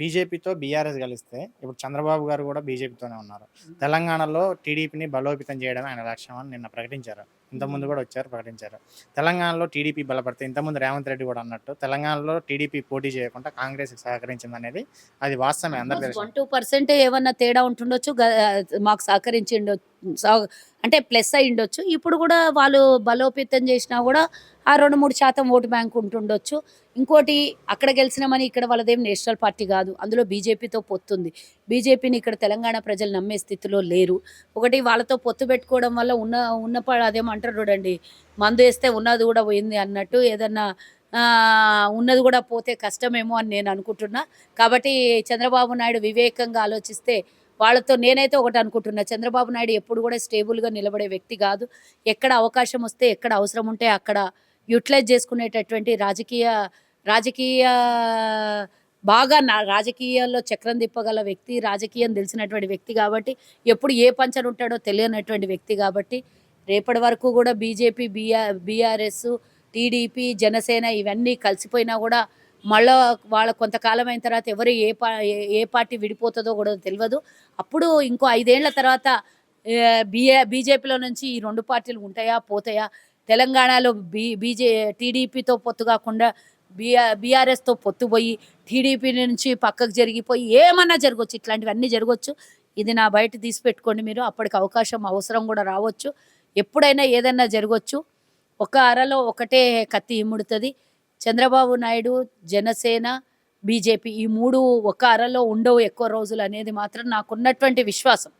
బీజేపీతో బీఆర్ఎస్ కలిస్తే ఇప్పుడు చంద్రబాబు గారు కూడా బీజేపీతోనే ఉన్నారు. తెలంగాణలో టీడీపీని బలోపేతం చేయడమే ఆయన లక్ష్యం అని నిన్న ప్రకటించారు. ఇంతకుముందు కూడా వచ్చారు ప్రకటించారు తెలంగాణలో టీడీపీ బలపడితే ఇంతకుముందు రేవంత్ రెడ్డి కూడా అన్నట్టు తెలంగాణలో టీడీపీ పోటీ చేయకుండా కాంగ్రెస్ సహకరించింది అనేది అది వాస్తవమే అందరు తెలుసు వన్ టూ పర్సెంట్ ఏమన్నా తేడా ఉంటుండొచ్చు గ- మాకు సహకరించి అంటే ప్లస్ అయి ఉండొచ్చు ఇప్పుడు కూడా వాళ్ళు బలోపేతం చేసినా కూడా ఆ రెండు మూడు శాతం ఓటు బ్యాంక్ ఉంటుండొచ్చు. ఇంకోటి అక్కడ గెలిచినామని ఇక్కడ వాళ్ళదేం నేషనల్ పార్టీ కాదు. అందులో బీజేపీతో పొత్తుంది. బీజేపీని ఇక్కడ తెలంగాణ ప్రజలు నమ్మే స్థితిలో లేరు. ఒకటి వాళ్ళతో పొత్తు పెట్టుకోవడం వల్ల ఉన్న ఉన్న ప- అదేమంటారు? చూడండి మందు వేస్తే ఉన్నది కూడా పోయింది అన్నట్టు ఏదన్నా ఉన్నది కూడా పోతే కష్టమేమో అని నేను అనుకుంటున్నా. కాబట్టి చంద్రబాబు నాయుడు వివేకంగా ఆలోచిస్తే వాళ్ళతో నేనైతే ఒకటి అనుకుంటున్నా. చంద్రబాబు నాయుడు ఎప్పుడు కూడా స్టేబుల్గా నిలబడే వ్యక్తి కాదు. ఎక్కడ అవకాశం వస్తే ఎక్కడ అవసరం ఉంటే అక్కడ యూటిలైజ్ చేసుకునేటటువంటి రాజకీయ రాజకీయ బాగా నా రాజకీయాల్లో చక్రం తిప్పగల వ్యక్తి రాజకీయం తెలిసినటువంటి వ్యక్తి కాబట్టి ఎప్పుడు ఏ పంచర్ ఉంటాడో తెలియనటువంటి వ్యక్తి కాబట్టి రేపటి వరకు కూడా BJP BR BRS TDP Janasena ఇవన్నీ కలిసిపోయినా కూడా మళ్ళా వాళ్ళ కొంతకాలం అయిన తర్వాత ఎవరు ఏ పా ఏ- ఏ పార్టీ విడిపోతుందో కూడా తెలియదు అప్పుడు ఇంకో ఐదేళ్ళ తర్వాత బీఏ బీజేపీలో నుంచి ఈ రెండు పార్టీలు ఉంటాయా పోతాయా? తెలంగాణలో బీ బీజే టీడీపీతో పొత్తు కాకుండా బీఆర్ బీఆర్ఎస్తో పొత్తు పోయి టీడీపీ నుంచి పక్కకు జరిగిపోయి ఏమన్నా జరగవచ్చు ఇట్లాంటివన్నీ జరగవచ్చు ఇది నా బయట తీసి పెట్టుకోండి మీరు. అప్పటికి అవకాశం అవసరం కూడా రావచ్చు. ఎప్పుడైనా ఏదైనా జరగవచ్చు ఒక అరలో ఒకటే కత్తి ఇముడుతుంది చంద్రబాబు నాయుడు జనసేన బీజేపీ ఈ మూడు ఒక అరలో ఉండవు ఎక్కువ రోజులు అనేది మాత్రం నాకున్నటువంటి విశ్వాసం.